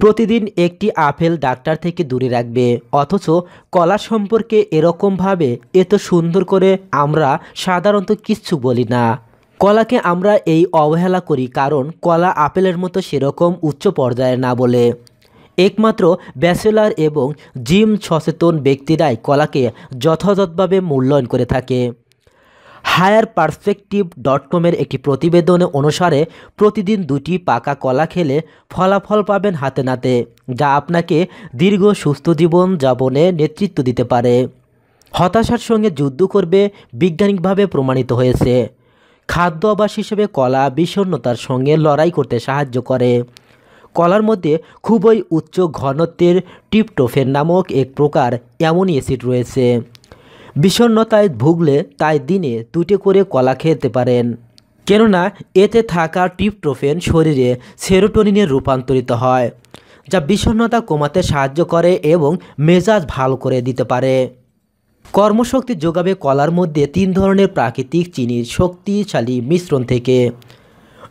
প্রতিদিন একটি apple doctor থেকে দূরে রাখবে। অথচ কলা সম্পর্কে এরকমভাবে এত সুন্দর করে আমরা সাধারণত কিচ্ছু বলি না। কলাকে আমরা এই অবহেলা করি কারণ কলা আপেলের মতো সেরকম উচ্চ পর্যায়ে না বলে। একমাত্র ব্যাচেলার এবং জিম সচেতন ব্যক্তিরাই কলাকে যথাযথভাবে মূল্যায়ন করে থাকে। হায়ার পার্সপেক্টিভ ডট কমের একটি প্রতিবেদনে অনুসারে প্রতিদিন দুটি পাকা কলা খেলে ফলাফল পাবেন হাতে নাতে, যা আপনাকে দীর্ঘ সুস্থ জীবন যাপনে নেতৃত্ব দিতে পারে। হতাশার সঙ্গে যুদ্ধ করবে বিজ্ঞানিকভাবে প্রমাণিত হয়েছে। খাদ্য আবাস হিসেবে কলা বিষণ্ণতার সঙ্গে লড়াই করতে সাহায্য করে। কলার মধ্যে খুবই উচ্চ ঘনত্বের টিপটোফেন নামক এক প্রকার অ্যামোনি অ্যাসিড রয়েছে। বিষণ্ণতায় ভুগলে তাই দিনে দুটি করে কলা খেতে পারেন। কেননা, এতে থাকা টিপটোফেন শরীরে সেরোটোনিনে রূপান্তরিত হয়, যা বিষণ্ণতা কমাতে সাহায্য করে এবং মেজাজ ভালো করে দিতে পারে। কর্মশক্তি যোগাবে কলার মধ্যে তিন ধরনের প্রাকৃতিক চিনির শক্তিশালী মিশ্রণ থেকে।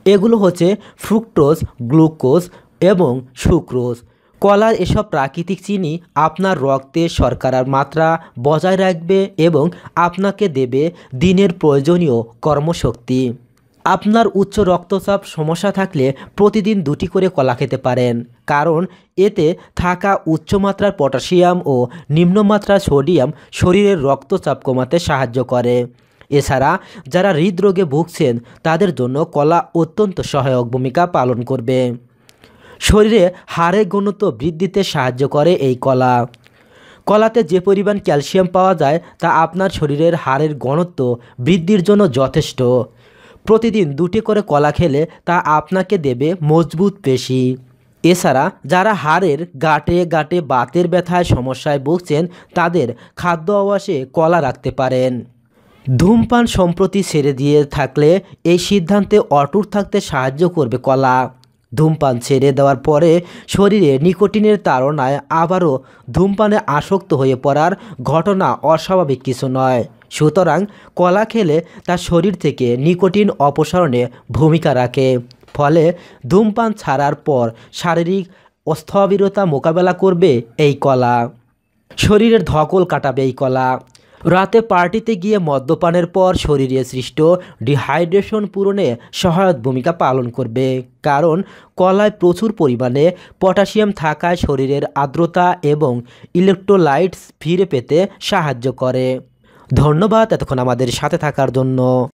এগুলো হচ্ছে ফ্রুক্টোজ, গ্লুকোজ এবং সুক্রোজ। কলার এসব প্রাকৃতিক চিনি আপনার রক্তে শর্করার মাত্রা বজায় রাখবে এবং আপনাকে দেবে দিনের প্রয়োজনীয় কর্মশক্তি। আপনার উচ্চ রক্তচাপ সমস্যা থাকলে প্রতিদিন দুটি করে কলা খেতে পারেন, কারণ এতে থাকা উচ্চমাত্রার পটাশিয়াম ও নিম্নমাত্রার সোডিয়াম শরীরের রক্তচাপ কমাতে সাহায্য করে। এছাড়া যারা হৃদরোগে ভুগছেন, তাদের জন্য কলা অত্যন্ত সহায়ক ভূমিকা পালন করবে। শরীরে হাড়ের ঘনত্ব বৃদ্ধিতে সাহায্য করে এই কলা। কলাতে যে পরিমাণ ক্যালসিয়াম পাওয়া যায়, তা আপনার শরীরের হাড়ের ঘনত্ব বৃদ্ধির জন্য যথেষ্ট। প্রতিদিন দুটি করে কলা খেলে তা আপনাকে দেবে মজবুত পেশি। এছাড়া যারা হাড়ের গাঁটে গাঁটে বাতের ব্যথায়, সমস্যায় ভুগছেন, তাদের খাদ্য আবাসে কলা রাখতে পারেন। ধূমপান সম্প্রতি ছেড়ে দিয়ে থাকলে এই সিদ্ধান্তে অটুট থাকতে সাহায্য করবে কলা। ধূমপান ছেড়ে দেওয়ার পরে শরীরে নিকোটিনের তাড়নায় আবারও ধূমপানে আসক্ত হয়ে পড়ার ঘটনা অস্বাভাবিক কিছু নয়। সুতরাং কলা খেলে তার শরীর থেকে নিকোটিন অপসারণে ভূমিকা রাখে। ফলে ধূমপান ছাড়ার পর শারীরিক অস্থবিরতা মোকাবেলা করবে এই কলা। শরীরের ধকল কাটাবে এই কলা। রাতে পার্টিতে গিয়ে মদ্যপানের পর শরীরে সৃষ্ট ডিহাইড্রেশন পূরণে সহায়ক ভূমিকা পালন করবে। কারণ, কলায় প্রচুর পরিমাণে পটাশিয়াম থাকায় শরীরের আর্দ্রতা এবং ইলেকট্রোলাইটস ফিরে পেতে সাহায্য করে। ধন্যবাদ এতক্ষণ আমাদের সাথে থাকার জন্য।